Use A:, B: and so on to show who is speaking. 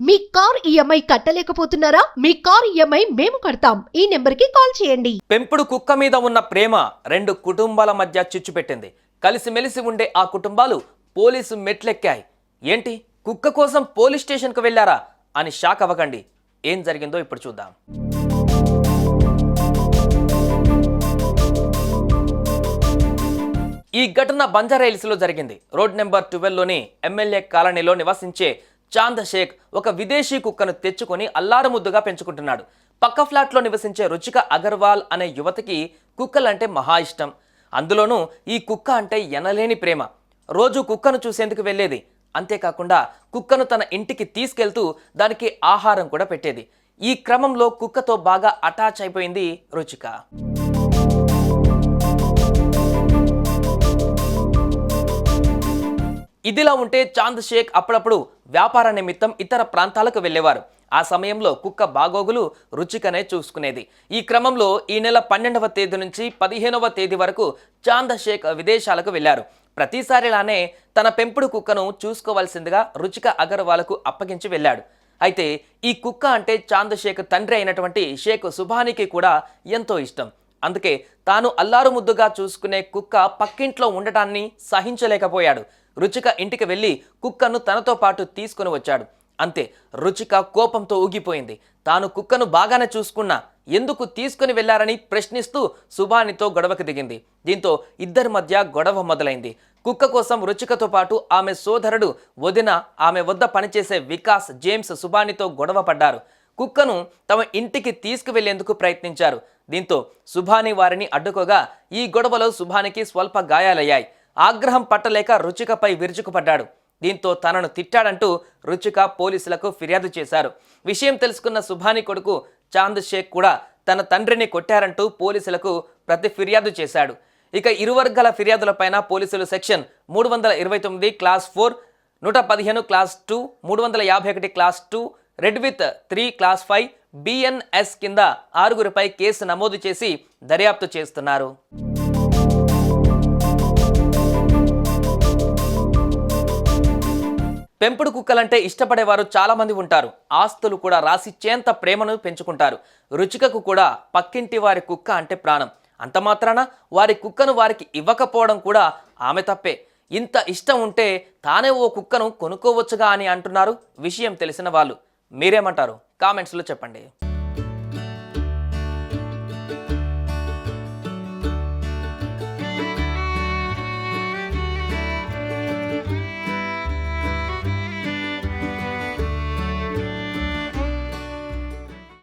A: మీ car EMI కట్టలేకపోతున్నారా? మీ car EMI మేము కడతాం. ఈ నెంబర్కి కాల్ చేయండి.
B: పెంపుడు కుక్క మీద ఉన్న ప్రేమ రెండు కుటుంబాల మధ్య చిచ్చు పెట్టింది. కలిసిమెలిసి ఉండే ఆ కుటుంబాలు పోలీసు మెట్లెక్కాయి. ఏంటి? కుక్క కోసం పోలీస్ స్టేషన్కు వెళ్ళారా? అని షాక్ అవ్వకండి. ఏం జరిగిందో ఇప్పుడు చూద్దాం. ఈ ఘటన బంజారాయిల్స్లో జరిగింది. రోడ్ నెంబర్ ట్వెల్వ్లోని ఎమ్మెల్యే కాలనీలో నివసించే చాంద్ షేక్ ఒక విదేశీ కుక్కను తెచ్చుకొని అల్లారముద్దుగా పెంచుకుంటున్నాడు. పక్క ఫ్లాట్లో నివసించే రుచిక అగర్వాల్ అనే యువతికి కుక్కలంటే మహా ఇష్టం. అందులోనూ ఈ కుక్క అంటే ఎనలేని ప్రేమ. రోజు కుక్కను చూసేందుకు వెళ్ళేది. అంతేకాకుండా కుక్కను తన ఇంటికి తీసుకెళ్తూ దానికి ఆహారం కూడా పెట్టేది. ఈ క్రమంలో కుక్కతో బాగా అటాచ్ అయిపోయింది రుచిక. ఇదిలా ఉంటే చాంద్ షేక్ అప్పుడప్పుడు వ్యాపార నిమిత్తం ఇతర ప్రాంతాలకు వెళ్ళేవారు. ఆ సమయంలో కుక్క బాగోగులు రుచికనే చూసుకునేది. ఈ క్రమంలో ఈ నెల పన్నెండవ తేదీ నుంచి పదిహేనవ తేదీ వరకు చాంద్ షేక్ విదేశాలకు వెళ్ళారు. ప్రతిసారిలానే తన పెంపుడు కుక్కను చూసుకోవాల్సిందిగా రుచిక అగర్వాల్కు అప్పగించి వెళ్ళాడు. అయితే ఈ కుక్క అంటే చాంద్ షేక్ తండ్రి అయినటువంటి షేక్ సుభానికి కూడా ఎంతో ఇష్టం. అందుకే తాను అల్లారు ముద్దుగా చూసుకునే కుక్క పక్కింట్లో ఉండటాన్ని సహించలేకపోయాడు. రుచిక ఇంటికి వెళ్ళి కుక్కను తనతో పాటు తీసుకుని వచ్చాడు. అంతే రుచిక కోపంతో ఊగిపోయింది. తాను కుక్కను బాగానే చూసుకున్నా. ఎందుకు తీసుకుని వెళ్ళారని ప్రశ్నిస్తూ సుభానితో గొడవకు దిగింది. దీంతో ఇద్దరి మధ్య గొడవ మొదలైంది. కుక్క కోసం రుచికతో పాటు ఆమె సోదరుడు వదిన ఆమె వద్ద పనిచేసే వికాస్ జేమ్స్ సుభానితో గొడవ పడ్డారు. కుక్కను తమ ఇంటికి తీసుకువెళ్ళేందుకు ప్రయత్నించారు. దీంతో సుభాని వారిని అడ్డుకోగా ఈ గొడవలో సుభానికి స్వల్ప గాయాలయ్యాయి. ఆగ్రహం పట్టలేక రుచికపై విరుచుకుపడ్డాడు. దీంతో తనను తిట్టాడంటూ రుచిక పోలీసులకు ఫిర్యాదు చేశారు. విషయం తెలుసుకున్న సుభాని కొడుకు చాంద్ షేక్ కూడా తన తండ్రిని కొట్టారంటూ పోలీసులకు ప్రతి ఫిర్యాదు చేశాడు. ఇక ఇరు వర్గాల ఫిర్యాదులపైన పోలీసులు సెక్షన్ మూడు వందల ఇరవై తొమ్మిది క్లాస్ ఫోర్ నూట పదిహేను క్లాస్ టూ మూడు వందల యాభై ఒకటి class two read with three class five BNS కింద ఆరుగురిపై కేసు నమోదు చేసి దర్యాప్తు చేస్తున్నారు. పెంపుడు కుక్కలంటే ఇష్టపడేవారు చాలామంది ఉంటారు. ఆస్తులు కూడా రాసిచ్చేంత ప్రేమను పెంచుకుంటారు. రుచికకు కూడా పక్కింటి వారి కుక్క అంటే ప్రాణం. అంత మాత్రాన వారి కుక్కను వారికి ఇవ్వకపోవడం కూడా ఆమె తప్పే. ఇంత ఇష్టం ఉంటే తానే ఓ కుక్కను కొనుక్కోవచ్చుగా అని అంటున్నారు విషయం తెలిసిన వాళ్ళు. మీరేమంటారు? కామెంట్స్లో చెప్పండి.